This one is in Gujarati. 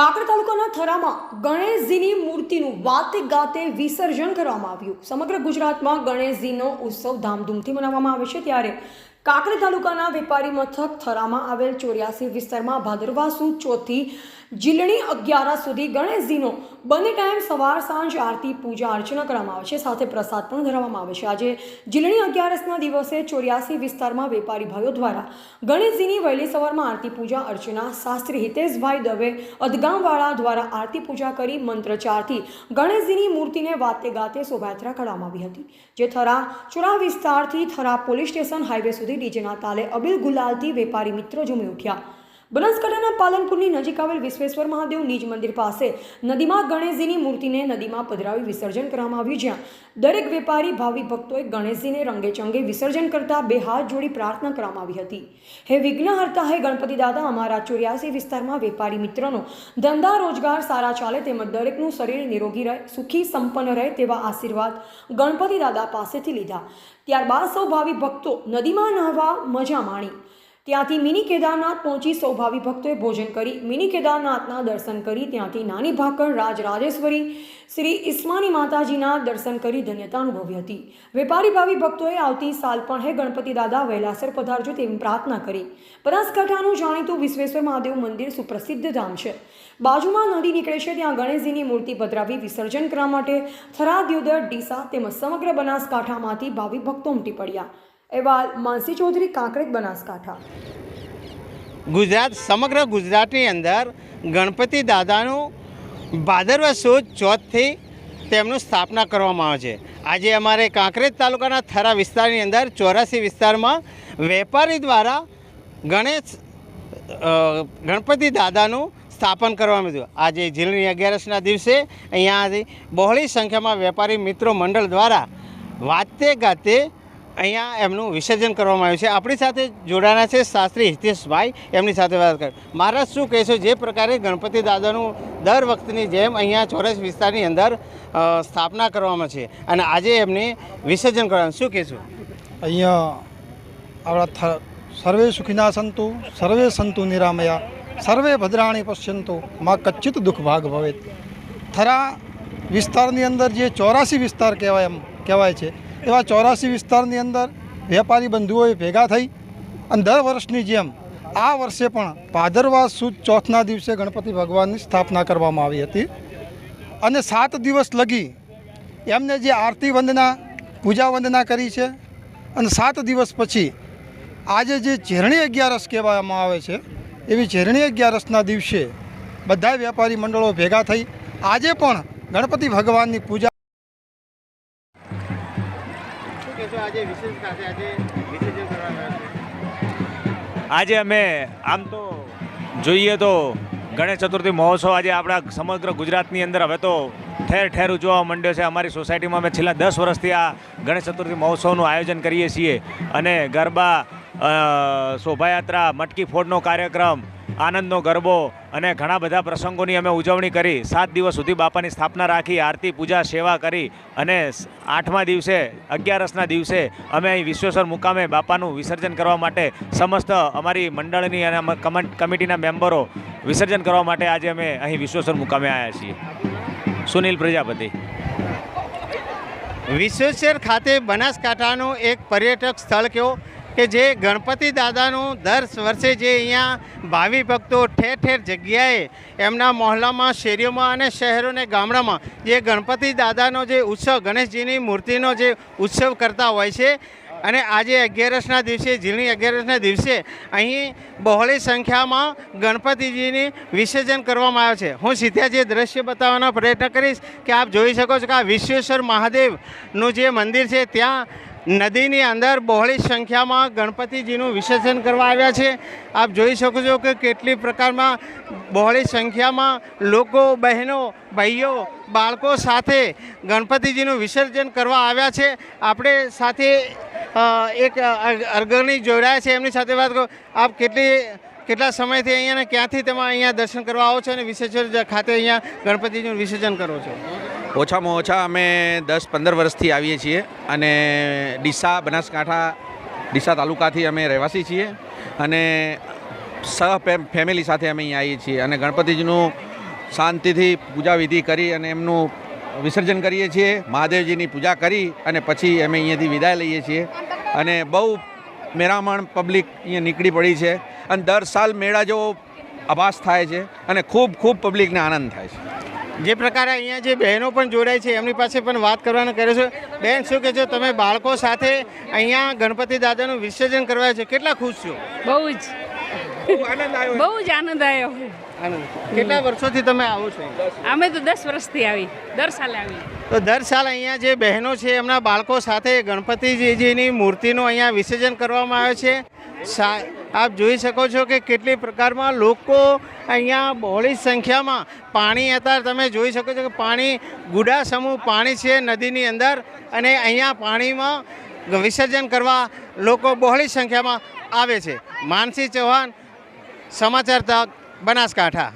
કાકડ તાલુકાના થરામાં ગણેશજીની મૂર્તિનું વાતે ગાતે વિસર્જન કરવામાં આવ્યું. સમગ્ર ગુજરાતમાં ગણેશજીનો ઉત્સવ ધામધૂમથી મનાવવામાં આવે છે ત્યારે કાકડ તાલુકાના વેપારી મથક થરામાં આવેલ ચોર્યાસી વિસ્તારમાં ભાદરવા સુદ ચોથી જીલણી અગિયાર સુધી ગણેશજીનો બંને ટાઈમ સવાર સાંજ આરતી, પૂજા, અર્ચના કરવામાં આવે છે. સાથે પ્રસાદ પણ ધરવામાં આવે છે. આજે જીલણી અગિયારસના દિવસે ચોર્યાસી વિસ્તારમાં વેપારી ભાઈઓ દ્વારા ગણેશજીની વહેલી સવારમાં આરતી, પૂજા, અર્ચના શાસ્ત્રી હિતેશભાઈ દવે અદગામવાળા દ્વારા આરતી, પૂજા કરી મંત્રચારથી ગણેશજીની મૂર્તિને વાતે ગાતે શોભાયાત્રા કરવામાં આવી હતી. જે થરા ચોરા વિસ્તારથી થરા પોલીસ સ્ટેશન હાઈવે સુધી ડીજેના તાલે અબિલ ગુલાલથી વેપારી મિત્રો ઝૂમી ઉઠ્યા. બનાસકાંઠાના પાલનપુરની નજીક આવેલ વિશ્વેશ્વર મહાદેવ નિજ મંદિર પાસે નદીમાં ગણેશજીની મૂર્તિને નદીમાં પધરાવી વિસર્જન કરવામાં આવ્યું જ્યાં દરેક વેપારી, ભાવિ ભક્તોએ ગણેશજીને રંગેચંગે વિસર્જન કરતા બે હાથ જોડી પ્રાર્થના કરવામાં આવી હતી. હે વિઘ્નહર્તા હે ગણપતિ દાદા, અમારા ચોર્યાસી વિસ્તારમાં વેપારી મિત્રોનો ધંધા, રોજગાર સારા ચાલે તેમજ દરેકનું શરીર નિરોગી રહે, સુખી, સંપન્ન રહે તેવા આશીર્વાદ ગણપતિ દાદા પાસેથી લીધા. ત્યારબાદ સૌ ભાવિ ભક્તો નદીમાં નહાવા મજા માણી. ત્યાંથી મિની કેદારનાથ પહોંચી સૌ ભાવિ ભક્તોએ ભોજન કરી, મિની કેદારનાથના દર્શન કરી, ત્યાંથી નાની ભાકર રાજ રાજેશ્વરી શ્રી ઇસ્માની માતાજીના દર્શન કરી ધન્યતા અનુભવી હતી. વેપારી ભાવિ ભક્તોએ આવતી સાલ પણ હે ગણપતિ દાદા વહેલાસર પધારજો તેવી પ્રાર્થના કરી. બનાસકાંઠાનું જાણીતું વિશ્વેશ્વર મહાદેવ મંદિર સુપ્રસિદ્ધ ધામ છે. બાજુમાં નદી નીકળે છે, ત્યાં ગણેશજીની મૂર્તિ પધરાવી વિસર્જન કરવા માટે થરા ડીસા તેમજ સમગ્ર બનાસકાંઠામાંથી ભાવિ ભક્તો ઉમટી પડ્યા. અહેવાલ માનસી ચૌધરી કાંકરેજ બનાસકાંઠા. ગુજરાત, સમગ્ર ગુજરાતની અંદર ગણપતિ દાદાનું ભાદરવા સુદ ચોથથી તેમનું સ્થાપના કરવામાં આવે છે. આજે અમારે કાંકરેજ તાલુકાના થરા વિસ્તારની અંદર, ચોરાસી વિસ્તારમાં વેપારી દ્વારા ગણેશ ગણપતિ દાદાનું સ્થાપન કરવામાં આવ્યું આજે જીલની અગિયારસના દિવસે અહીંયા બહોળી સંખ્યામાં વેપારી મિત્રો મંડળ દ્વારા વાતે ગાતે અહીંયા એમનું વિસર્જન કરવામાં આવ્યું છે. આપણી સાથે જોડાના છે શાસ્ત્રી હિતેશભાઈ. એમની સાથે વાત કર. મહારાજ શું કહેશો? જે પ્રકારે ગણપતિ દાદાનું દર વખતની જેમ અહીંયા ચોરસ વિસ્તારની અંદર સ્થાપના કરવામાં છે અને આજે એમને વિસર્જન કરવાનું. શું કહેશો? અહીંયા આપણા સર્વે સુખીના સંતુ, સર્વે સંતુ નિરામયા, સર્વે ભદ્રાણી પશ્યંતુ, માં કચ્છિત દુઃખ ભાગ ભવે થરા વિસ્તારની અંદર જે ચોરાસી વિસ્તાર કહેવાય એમ, કહેવાય છે એવા ચોરાસી વિસ્તારની અંદર વેપારી બંધુઓએ ભેગા થઈ અને દર વર્ષની જેમ આ વર્ષે પણ ભાદરવા સુદ ચોથના દિવસે ગણપતિ ભગવાનની સ્થાપના કરવામાં આવી હતી. અને સાત દિવસ લગી એમને જે આરતી વંદના, પૂજા વંદના કરી છે અને સાત દિવસ પછી આજે જે ઝેરણી અગિયારસ કહેવામાં આવે છે, એવી ઝેરણી અગિયારસના દિવસે બધા વેપારી મંડળો ભેગા થઈ આજે પણ ગણપતિ ભગવાનની પૂજા આજે અમે આમ તો જોઈએ તો ગણેશ ચતુર્થી મહોત્સવ આજે આપણા સમગ્ર ગુજરાતની અંદર હવે તો ઠેર ઠેર ઉજવવા માંડ્યો છે. અમારી સોસાયટીમાં અમે છેલ્લા દસ વર્ષથી આ ગણેશ ચતુર્થી મહોત્સવનું આયોજન કરીએ છીએ અને ગરબા શોભાયાત્રા, મટકી ફોડનો કાર્યક્રમ આનંદનો ગરબો અને ઘણા બધા પ્રસંગોની અમે ઉજવણી કરી. સાત દિવસ સુધી બાપાની સ્થાપના રાખી, આરતી, પૂજા, સેવા કરી અને આઠમા દિવસે, અગિયારસના દિવસે અમે અહીં વિશ્વેશ્વર મુકામે બાપાનું વિસર્જન કરવા માટે સમસ્ત અમારી મંડળની અને કમિટીના મેમ્બરો વિસર્જન કરવા માટે આજે અમે અહીં વિશ્વેશ્વર મુકામે આવ્યા છીએ. સુનિલ પ્રજાપતિ. વિશ્વેશ્વર ખાતે બનાસકાંઠાનું એક પર્યટક સ્થળ કયો? કે જે ગણપતિ દાદાનું દર વર્ષે જે અહીંયા ભાવિ ભક્તો ઠેર ઠેર જગ્યાએ એમના મોહલ્લામાં, શેરીઓમાં અને શહેરો અને ગામડામાં જે ગણપતિ દાદાનો જે ઉત્સવ, ગણેશજીની મૂર્તિનો જે ઉત્સવ કરતા હોય છે. અને આજે અગિયારસના દિવસે ઝીણી અગિયારસના દિવસે અહીં બહોળી સંખ્યામાં ગણપતિજીની વિસર્જન કરવામાં આવે છે. હું સીધા જે દ્રશ્ય બતાવવાનો પ્રયત્ન કરીશ કે આપ જોઈ શકો છો કે આ વિશ્વેશ્વર મહાદેવનું જે મંદિર છે, ત્યાં નદીની અંદર બહોળી સંખ્યામાં ગણપતિજીનું વિસર્જન કરવા આવ્યા છે. આપ જોઈ શકો છો કે કેટલી પ્રકારમાં બહોળી સંખ્યામાં લોકો, બહેનો, ભાઈઓ, બાળકો સાથે ગણપતિજીનું વિસર્જન કરવા આવ્યા છે. આપણે સાથે એક અર્ગણી જોડાયા છે. એમની સાથે વાત કરો. આપ કેટલી, કેટલા સમયથી અહીંયા ક્યાંથી તમે અહીંયા દર્શન કરવા આવો છો અને વિસર્જન ખાતે અહીંયા ગણપતિજીનું વિસર્જન કરો છો? ઓછામાં ઓછા અમે દસ પંદર વર્ષથી આવીએ છીએ અને ડીસા બનાસકાંઠા, ડીસા તાલુકાથી અમે રહેવાસી છીએ અને સહ ફેમિલી સાથે અમે અહીંયા આવીએ છીએ અને ગણપતિજીનું શાંતિથી પૂજા વિધિ કરી અને એમનું વિસર્જન કરીએ છીએ, મહાદેવજીની પૂજા કરી અને પછી અમે અહીંયાથી વિદાય લઈએ છીએ. અને બહુ મેરામણ પબ્લિક અહીંયા નીકળી પડી છે અને દર સાલ મેળા જેવો આભાસ થાય છે અને ખૂબ ખૂબ પબ્લિકને આનંદ થાય છે. જે પ્રકારે અહીંયા જે બહેનો પણ જોડાય છે એમની પાસે પણ વાત કરવાનો કર્યો છે. બેન શું કે છો તમે બાળકો સાથે અહીંયા ગણપતિ દાદાનું વિસર્જન કરવા છે કેટલા ખુશ છો? બહુ જ. આનંદ આવ્યો. બહુ જ આનંદ આવ્યો. કેટલા વર્ષોથી તમે આવો છો? અમે તો દસ વર્ષથી આવી દર સાલે આવી. તો દર સાલ અહીંયા જે બહેનો છે એમના બાળકો સાથે ગણપતિજીની મૂર્તિનું અહીંયા વિસર્જન કરવામાં આવે છે. સા- આપ જોઈ શકો છો કે કેટલી પ્રકારમાં લોકો અહીંયા બહોળી સંખ્યામાં પાણી અત્યારે તમે જોઈ શકો છો કે પાણી ગુડા સમૂહ પાણી છે નદીની અંદર અને અહીંયા પાણીમાં વિસર્જન કરવા લોકો બહોળી સંખ્યામાં આવે છે. માનસી ચૌહાણ, સમાચાર તક, બનાસકાંઠા.